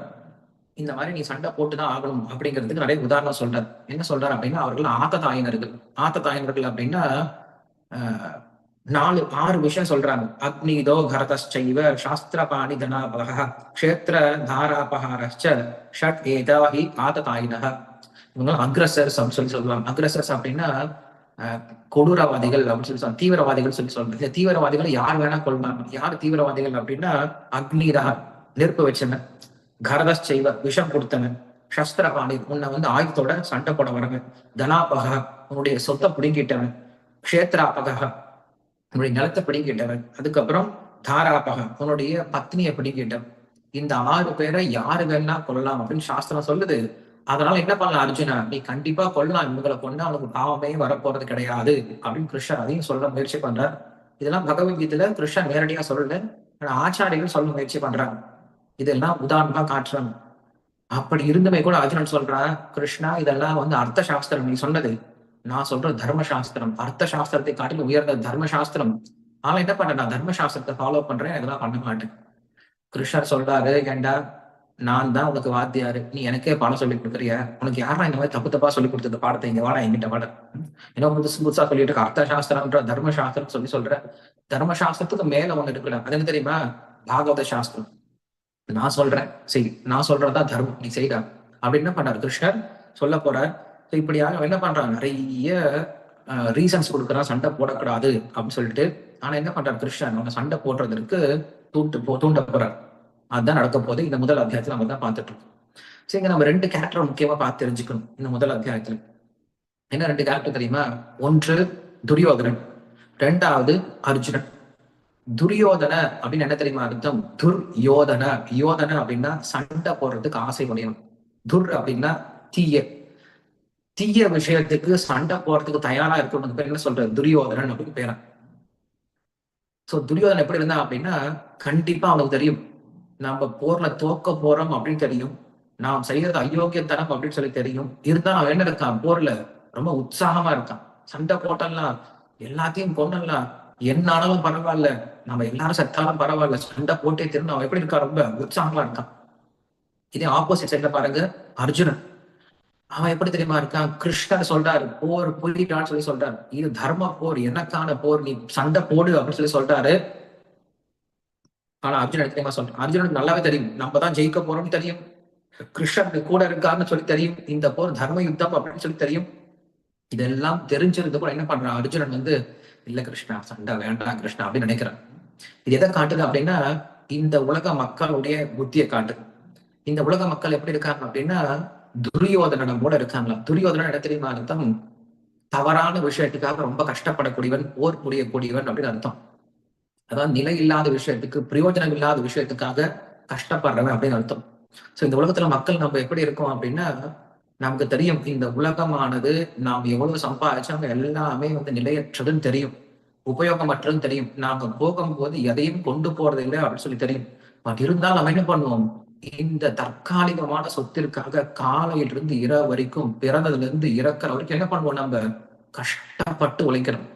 இந்த மாதிரி நீ சண்டை போட்டுதான் ஆகணும் அப்படிங்கிறதுக்கு நிறைய உதாரணம் சொல்றாரு. என்ன சொல்றாரு அப்படின்னா அவர்கள் ஆத்த தாயினர்கள். ஆத்த தாயினர்கள் அப்படின்னா நாலு ஆறு விஷயம் சொல்றாங்க. அக்னிதோ கரதச்சைவ சாஸ்திரபாணி தனாபக க்ஷேத்திர தாராபகாரச்ச ஷட் ஏதாஹி ஆத்த தாயினக இவங்க அக்ரசர்ஸ் அப்படின்னு சொல்லி சொல்லுவாங்க. அக்ரசர்ஸ் அப்படின்னா கொடூரவாதிகள் அப்படின்னு சொல்லி சொல்லுவாங்க. தீவிரவாதிகள் சொல்லி சொல்றாங்க தீவிரவாதிகள் தீவிரவாதிகளை யார் வேணா கொள்வாங்க யார் தீவிரவாதிகள் அப்படின்னா அக்னிதா நெருப்பு வச்சவன் கரதஸ் செய்வ விஷம் கொடுத்தவன் சஸ்திரபாணி உன்னை வந்து ஆயுதத்தோட சண்டை போட வரவன் தனாபக உன்னுடைய சொத்தை பிடுங்கிட்டவன் க்ஷேத்ராபக உன்னுடைய நிலத்தை பிடுங்கிட்டவன். அதுக்கப்புறம் தாராபக உன்னுடைய பத்னியை பிடுங்கிட்டவன். இந்த ஆறு பேரை யாரு வேணா கொள்ளலாம் அப்படின்னு சாஸ்திரம் சொல்லுது. அதனால என்ன பண்ணலாம் அர்ஜுனா நீ கண்டிப்பா கொள்ளலாம் இவங்களை கொண்டு அவனுக்கு பாவமே வரப்போறது கிடையாது அப்படின்னு கிருஷ்ணன் அதையும் சொல்ல முயற்சி பண்றார். இதெல்லாம் பகவத்கீதையில கிருஷ்ணன் நேரடியா சொல்லல ஆனா ஆச்சாரியர்கள் சொல்ல முயற்சி பண்றாங்க. இதெல்லாம் உதாரணமா காட்டுறாங்க. அப்படி இருந்தமே கூட அர்ஜுனன் சொல்றான் கிருஷ்ணா இதெல்லாம் வந்து அர்த்த சாஸ்திரம் நீ சொன்னது நான் சொல்ற தர்ம சாஸ்திரம் அர்த்த சாஸ்திரத்தை காட்டிலும் உயர்ந்த தர்ம சாஸ்திரம் ஆனா என்ன பண்றேன் நான் தர்ம சாஸ்திரத்தை ஃபாலோ பண்றேன் இதெல்லாம் பண்ண மாட்டேன். கிருஷ்ணர் சொல்றாரு ஏண்டா நான் தான் உனக்கு வாத்தியாரு. நீ எனக்கே பாடம் சொல்லி கொடுக்குறிய? உனக்கு யாரா இந்த மாதிரி தப்பு தப்பா சொல்லி கொடுத்தது? பாடத்தை இங்க வாடா எங்கிட்ட வாட. ஏன்னா புதுசு புதுசா சொல்லிட்டு இருக்க அர்த்த சாஸ்திரம்ன்ற தர்ம சாஸ்திரம் சொல்லி சொல்ற. தர்ம சாஸ்திரத்துக்கு மேல ஒண்ணு இருக்குல்ல அது என்ன தெரியுமா? பாகவத சாஸ்திரம். நான் சொல்றேன். செய். நான் சொல்றதா தர்மம். நீ செய்டா. அப்படி என்ன பண்றாரு? கிருஷ்ணர் சொல்ல போறார். So இப்படியாக அவன் என்ன பண்றான் நிறைய ரீசன்ஸ் கொடுக்குறான். சண்டை போடக்கூடாது அப்படின்னு சொல்லிட்டு. ஆனா என்ன பண்றாரு? கிருஷ்ணன் அவங்க சண்டை போடுறதுக்கு தூண்டு போ தூண்ட போறார். அதுதான் நடக்க போகுது. இந்த முதல் அத்தியாயத்துல நம்ம தான் பார்த்துட்டு இருக்கோம். சரிங்க நம்ம ரெண்டு கேரக்டரை முக்கியமா பார்த்து தெரிஞ்சுக்கணும். இந்த முதல் அத்தியாயத்துல. என்ன ரெண்டு கேரக்டர் தெரியுமா? ஒன்று துரியோதனன். ரெண்டாவது அர்ஜுனன். துரியோதன அப்படின்னு என்ன தெரியுமா அர்த்தம்? துர் யோதன. யோதன அப்படின்னா சண்டை போடுறதுக்கு ஆசை உடையவன் துர் அப்படின்னா தீய. தீய விஷயத்துக்கு சண்டை போறதுக்கு தயாரா இருக்கணும் பேர் என்ன சொல்ற துரியோதனன் அப்படின்னு பேர. சோ துரியோதனன் எப்படி இருந்தா அப்படின்னா கண்டிப்பா அவனுக்கு தெரியும். நம்ம போர்ல தோக்க போறோம் அப்படின்னு தெரியும். நாம் செய்யறது அயோக்கியத்தனம் அப்படின்னு சொல்லி தெரியும். இருந்தாலும் அவன் என்ன இருக்கான்? போர்ல ரொம்ப உற்சாகமா இருக்கான். சண்டை போட்டலாம் எல்லாத்தையும் கொண்டலாம் என்ன ஆனாலும் பரவாயில்ல. நம்ம எல்லாரும் செத்தாலும் பரவாயில்ல. சண்டை போட்டே திரும்ப அவன் எப்படி இருக்கா ரொம்ப உற்சாகமா இருக்கான். இதே ஆப்போசிட் சைட்ல பாருங்க அர்ஜுனன். அவன் எப்படி தெரியுமா இருக்கான்? கிருஷ்ணன் சொல்றாரு போர் புரியிட்டான்னு சொல்லி சொல்றாரு. இது தர்ம போர் எனக்கான போர். நீ சண்டை போடு அப்படின்னு சொல்லி சொல்றாரு. ஆனா அர்ஜுனன் தெரியுமா சொல்றான்? அர்ஜுனனுக்கு நல்லாவே தெரியும். நம்ம தான் ஜெயிக்க போறோம்னு தெரியும். கிருஷ்ணனுக்கு கூட இருக்கான்னு சொல்லி தெரியும். இந்த போர் தர்ம யுத்தம் அப்படின்னு சொல்லி தெரியும். இதெல்லாம் தெரிஞ்சிருந்து கூட என்ன பண்றான்? அர்ஜுனன் வந்து இல்ல கிருஷ்ணா சண்டை வேண்டாம் கிருஷ்ணா அப்படின்னு நினைக்கிறேன் இது எதை காட்டுது அப்படின்னா இந்த உலக மக்களுடைய புத்தியை காட்டுது. இந்த உலக மக்கள் எப்படி இருக்காங்க அப்படின்னா துரியோதனனம் கூட இருக்காங்களா? துரியோதனன் என்ன தெரியுமா அர்த்தம்? தவறான விஷயத்துக்காக ரொம்ப கஷ்டப்படக்கூடியவன் போர் புரியக்கூடியவன் அப்படின்னு அர்த்தம். அதாவது நிலை இல்லாத விஷயத்துக்கு பிரயோஜனம் இல்லாத விஷயத்துக்காக கஷ்டப்படுறவன் அப்படின்னு அர்த்தம். சோ இந்த உலகத்துல மக்கள் நம்ம எப்படி இருக்கோம் அப்படின்னா நமக்கு தெரியும். இந்த உலகமானது நாம் எவ்வளவு சம்பாதிச்சாங்க எல்லாமே வந்து நிலையற்றதுன்னு தெரியும். உபயோகமற்றதுன்னு தெரியும். நாங்க போகும்போது எதையும் கொண்டு போறது இல்லை அப்படின்னு சொல்லி தெரியும். பட் இருந்தாலும் நம்ம என்ன பண்ணுவோம்? இந்த தற்காலிகமான சொத்திற்காக காலையிலிருந்து இரவு வரைக்கும் பிறந்ததுல இருந்து இறக்கிற வரைக்கும் என்ன பண்ணுவோம் நம்ம? கஷ்டப்பட்டு உழைக்கிறோம்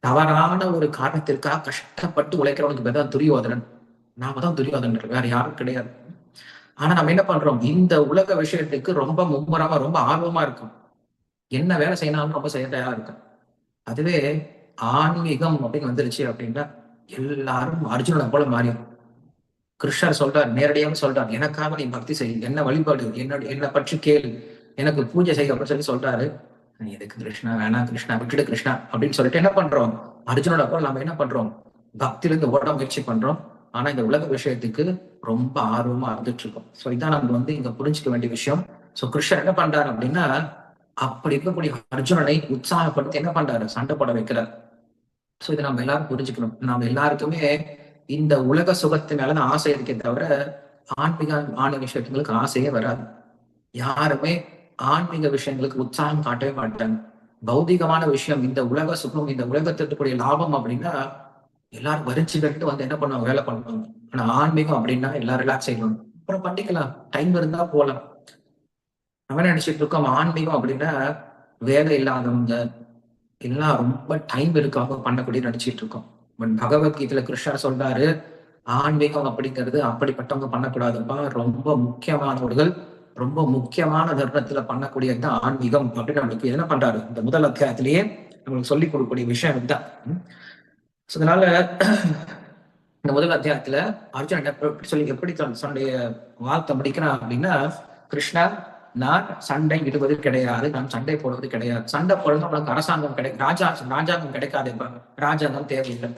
தவறான ஒரு காரணத்திற்காக கஷ்டப்பட்டு உழைக்கிறவனுக்கு பேர் தான் துரியோதனன். நாம தான் துரியோதனன் வேற யாரும் கிடையாது. ஆனா நம்ம என்ன பண்றோம்? இந்த உலக விஷயத்துக்கு ரொம்ப மும்முரமா ரொம்ப ஆர்வமா இருக்கும். என்ன வேலை செய்யணும்னு ரொம்ப செய்ய தயாரா இருக்கும். அதுவே ஆன்மீகம் அப்படின்னு வந்துருச்சு அப்படின்னா எல்லாரும் அர்ஜுனனை போல மாறியும் கிருஷ்ணர் சொல்றார் நேரடியாக சொல்றார் எனக்காக நீ பக்தி செய் என்ன வழிபாடு என்னோட என்னை பற்றி கேளு எனக்கு பூஜை செய்ய அப்படின்னு சொல்லி சொல்றாரு. நீ எதுக்கு கிருஷ்ணா வேணாம் கிருஷ்ணா விட்டுடு கிருஷ்ணா அப்படின்னு சொல்லிட்டு என்ன பண்றோம்? அர்ஜுனோட போல நம்ம என்ன பண்றோம்? பக்தியிலிருந்து ஓட முயற்சி பண்றோம். ஆனா இந்த உலக விஷயத்துக்கு ரொம்ப ஆர்வமா இருந்துட்டு இருக்கோம் ஸோ இதான் நம்ம வந்து இங்க புரிஞ்சுக்க வேண்டிய விஷயம். ஸோ கிருஷ்ணர் என்ன பண்றாரு அப்படின்னா அப்படி இருக்கக்கூடிய அர்ஜுனனை உற்சாகப்படுத்தி என்ன பண்றாரு? சண்டை போட வைக்கிறார். ஸோ இதை நம்ம எல்லாரும் புரிஞ்சுக்கணும். நம்ம எல்லாருக்குமே இந்த உலக சுகத்து மேலதான் ஆசை இருக்கே தவிர ஆன்மீக ஆன்மீக விஷயங்களுக்கு ஆசையே வராது. யாருமே ஆன்மீக விஷயங்களுக்கு உற்சாகம் காட்டவே மாட்டாங்க. பௌதிகமான விஷயம் இந்த உலக சுகம் இந்த உலகத்திற்குரிய லாபம் அப்படின்னா எல்லாரும் வரிச்சு கட்டு வந்து என்ன பண்ணுவாங்க? வேலை பண்ணுவாங்க. ஆனா ஆன்மீகம் அப்படின்னா எல்லாரும் ரிலாக்ஸ் ஆயிடுவாங்க. அப்புறம் பண்ணிக்கலாம். டைம் இருந்தா போலாம். நம்ம நினைச்சிட்டு இருக்கோம்? ஆன்மீகம் அப்படின்னா வேலை இல்லாதவங்க எல்லாம் ரொம்ப டைம் இருக்காக பண்ணக்கூடிய நினைச்சிட்டு இருக்கோம். பட் பகவத்கீதையில கிருஷ்ணர் சொல்றாரு ஆன்மீகம் அப்படிங்கிறது அப்படிப்பட்டவங்க பண்ணக்கூடாதுப்பா. ரொம்ப முக்கியமானவர்கள் ரொம்ப முக்கியமான தருணத்துல பண்ணக்கூடியது தான் ஆன்மீகம். அப்படின்னு நம்மளுக்கு என்ன பண்றாரு? இந்த முதல் அத்தியாயத்திலேயே நம்மளுக்கு சொல்லிக் கொடுக்கக்கூடிய விஷயம் ஸோ அதனால இந்த முதல் அத்தியாயத்துல அர்ஜுன் எப்படி சொல்லி எப்படி தன்னுடைய வார்த்தை முடிக்கிறான் அப்படின்னா கிருஷ்ணா நான் சண்டை இடுவது கிடையாது நான் சண்டை போடுவது கிடையாது. சண்டை போடுறது உனக்கு அரசாங்கம் கிடை ராஜா ராஜாங்கம் கிடைக்காது ராஜாங்கம் தேவையில்லை.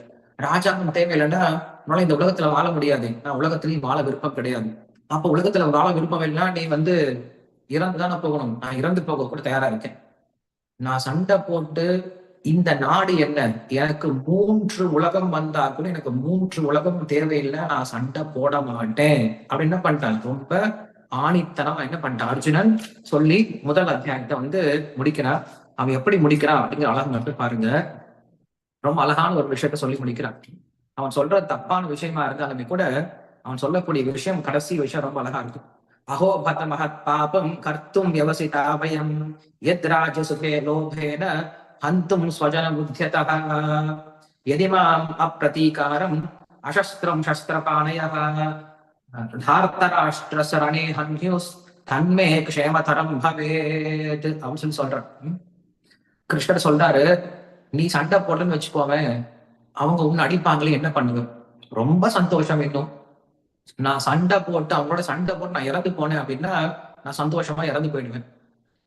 ராஜாங்கம் தேவையில்லைன்னா உன்னால இந்த உலகத்துல வாழ முடியாது. நான் உலகத்திலையும் வாழ விருப்பம் கிடையாது. அப்ப உலகத்துல வாழ விருப்பம் இல்லைன்னா நீ வந்து இறந்து தானே போகணும். நான் இறந்து போக கூட தயாரா இருக்கேன். நான் சண்டை போட்டு இந்த நாடு என்ன? எனக்கு மூன்று உலகம் வந்தா கூட எனக்கு மூன்று உலகம் தேவையில்லை நான் சண்டை போட மாட்டேன். அப்படின்னு என்ன பண்ணிட்டான்? ரொம்ப ஆணித்தனம் என்ன பண்ணிட்டான்? அர்ஜுனன் சொல்லி முதல் அத்தியாயத்தை வந்து முடிக்கிறான் அவன் எப்படி முடிக்கிறான் அப்படிங்கிற அழகு மட்டும் பாருங்க. ரொம்ப அழகான ஒரு விஷயத்த சொல்லி முடிக்கிறான். அவன் சொல்ற தப்பான விஷயமா இருந்தாலுமே கூட அவன் சொல்லக்கூடிய விஷயம் கடைசி விஷயம் ரொம்ப அழகா இருக்கும். அகோபத மகத் பாபம் கர்த்தும் வியவசிதாபயம் எத் ராஜசுகே லோபேன ஹந்தும் ஸ்வஜனபுத்தியதः எதிமாம் அப்பிரதீகாரம் அசஸ்திரம் சஸ்திரபாணயः தார்த்தராஷ்டிர சரணே ஹன்யூஸ் தன்மே க்ஷேமதரம் பவேத் அப்படின்னு சொல்லி சொல்ற கிருஷ்ணர் சொல்றாரு நீ சண்டை போடலன்னு வச்சுக்கோவேன் அவங்க உன்னை அடிப்பாங்களே என்ன பண்ணுங்க? ரொம்ப சந்தோஷம் இன்னும். நான் சண்டை போட்டு அவங்களோட சண்டை போட்டு நான் இறந்து போனேன் அப்படின்னா நான் சந்தோஷமா இறந்து போயிடுவேன்.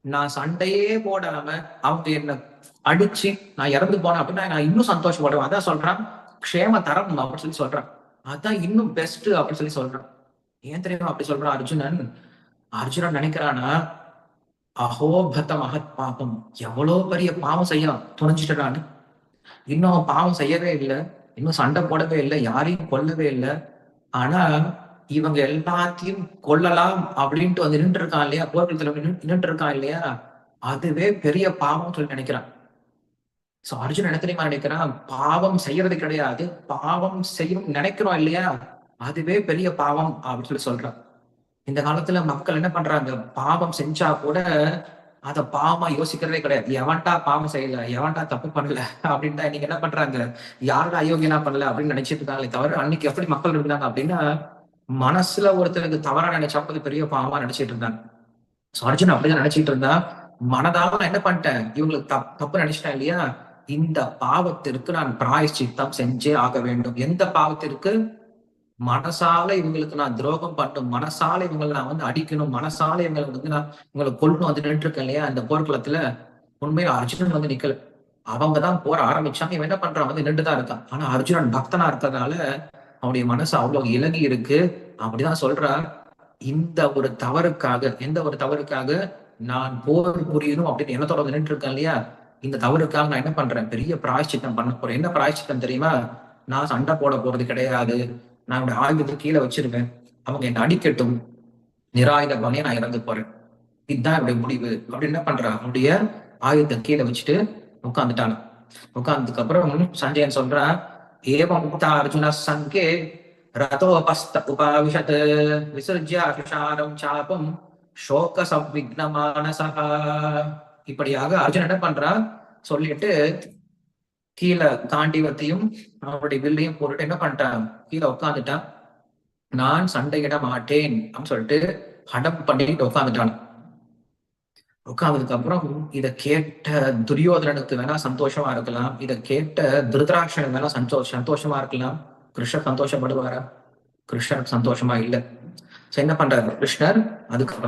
நான் சண்டையே போடாம அவங்க என்ன அடிச்சு நான் இறந்து போனேன் அப்படின்னா நான் இன்னும் சந்தோஷப்படுவேன். அதான் சொல்றான் க்ஷேம தரம் அப்படின்னு சொல்லி சொல்றான். அதான் இன்னும் பெஸ்ட் அப்படின்னு சொல்லி சொல்றான். ஏன் தெரியுமா அப்படி சொல்றான் அர்ஜுனன்? அர்ஜுனன் நினைக்கிறானா அகோபத்த மகத் பாபம் எவ்வளவு பெரிய பாவம் செய்யலாம் துணிஞ்சிட்டான்னு. இன்னும் பாவம் செய்யவே இல்லை இன்னும் சண்டை போடவே இல்லை யாரையும் கொல்லவே இல்லை. ஆனா இவங்க எல்லாத்தையும் கொல்லலாம் அப்படின்ட்டு வந்து நின்று இருக்கான் இல்லையா போர்க்களத்துல நின்று இருக்கான் இல்லையா? அதுவே பெரிய பாவம் சொல்லி நினைக்கிறான். சோ அர்ஜுன் என்ன தெரியுமா நினைக்கிறான்? பாவம் செய்யறது கிடையாது. பாவம் செய்யும் நினைக்கிறோம் இல்லையா? அதுவே பெரிய பாவம் அப்படின்னு சொல்லி சொல்றான். இந்த காலத்துல மக்கள் என்ன பண்றாங்க? பாவம் செஞ்சா கூட அத பாவமா யோசிக்கிறதே கிடையாது. எவன்டா பாவம் செய்யல எவன்டா தப்பு பண்ணல அப்படின்னு இன்னைக்கு என்ன பண்றாங்க? யாரோட அயோக்கியனா பண்ணல அப்படின்னு நினைச்சிட்டு இருக்காங்களே தவிர அன்னைக்கு எப்படி மக்கள் இருந்தாங்க அப்படின்னா மனசுல ஒருத்தருக்கு தவறா நினைச்சா பெரிய பாவமா நினைச்சிட்டு இருந்தாங்க அர்ஜுன் அப்படிதான் நினைச்சிட்டு இருந்தா மனதால நான் என்ன பண்ணிட்டேன்? இவங்களுக்கு தப் தப்பு நினைச்சிட்டேன் இல்லையா? இந்த பாவத்திற்கு நான் பிராயஷ்சித்தம் செஞ்சே ஆக வேண்டும். எந்த பாவத்திற்கு? மனசால இவங்களுக்கு நான் துரோகம் பண்ணும் மனசால இவங்களை நான் வந்து அடிக்கணும். மனசால இவங்களை வந்து நான் இவங்களை கொள்ளணும் வந்து நின்று இருக்கேன் இல்லையா? அந்த போர்க்குளத்துல உண்மையில அர்ஜுனன் வந்து நிக்கல. அவங்க தான் போற ஆரம்பிச்சாங்க. இவன் என்ன பண்றான்? வந்து நின்றுதான் இருக்கான். ஆனா அர்ஜுனன் பக்தனா இருக்கிறதுனால அவனுடைய மனசு அவ்வளவு இலகி இருக்கு. அப்படிதான் சொல்றா இந்த ஒரு தவறுக்காக எந்த ஒரு தவறுக்காக நான் போர் புரியணும் அப்படின்னு எண்ணத்தோட நின்று இருக்கேன் இல்லையா? இந்த தவறுக்காக நான் என்ன பண்றேன்? பெரிய பிராய்ச்சித்தம் பண்ண போறேன். என்ன பிராய்ச்சித்தம் தெரியுமா? நான் சண்டை போட போறது கிடையாது. நான் என்னோட ஆயுதத்தை கீழே வச்சிருவேன். அவங்க என்னை அடிக்கட்டும். நிராயுத பணியை நான் இறந்து போறேன். இதுதான் என்னுடைய முடிவு. அப்படி என்ன பண்றான் அவனுடைய ஆயுதத்தை கீழே வச்சுட்டு உட்காந்துட்டான் உட்கார்ந்ததுக்கு அப்புறம் சஞ்சயன் சொல்றான் ஏவம் उक्ता அர்ஜுன சங்கே ரதோபஸ்த उपाविशत् விசர்ஜிய அபிஷாரம் சாபம் சோக சம்விக்னமானசா இப்படியாக அர்ஜுன் என்ன பண்றான்? சொல்லிட்டு கீழே காண்டிவத்தையும் அவருடைய வில்லையும் போட்டுட்டு என்ன பண்ணிட்டான்? கீழே உட்காந்துட்டான் நான் சண்டையிட மாட்டேன் அப்படின்னு சொல்லிட்டு அடம் பண்ணிட்டு உட்காந்துட்டான் உட்கார்ந்ததுக்கு அப்புறம் இதை கேட்ட துரியோதனனுக்கு வேணா சந்தோஷமா இருக்கலாம். இதை கேட்ட திருதராட்சனுக்கு வேணா சந்தோஷ சந்தோஷமா இருக்கலாம். கிருஷ்ணர் சந்தோஷப்படுவாரா? கிருஷ்ணருக்கு சந்தோஷமா இல்லை. என்ன பண்றாரு? கிருஷ்ணர் அதுக்கப்புறம்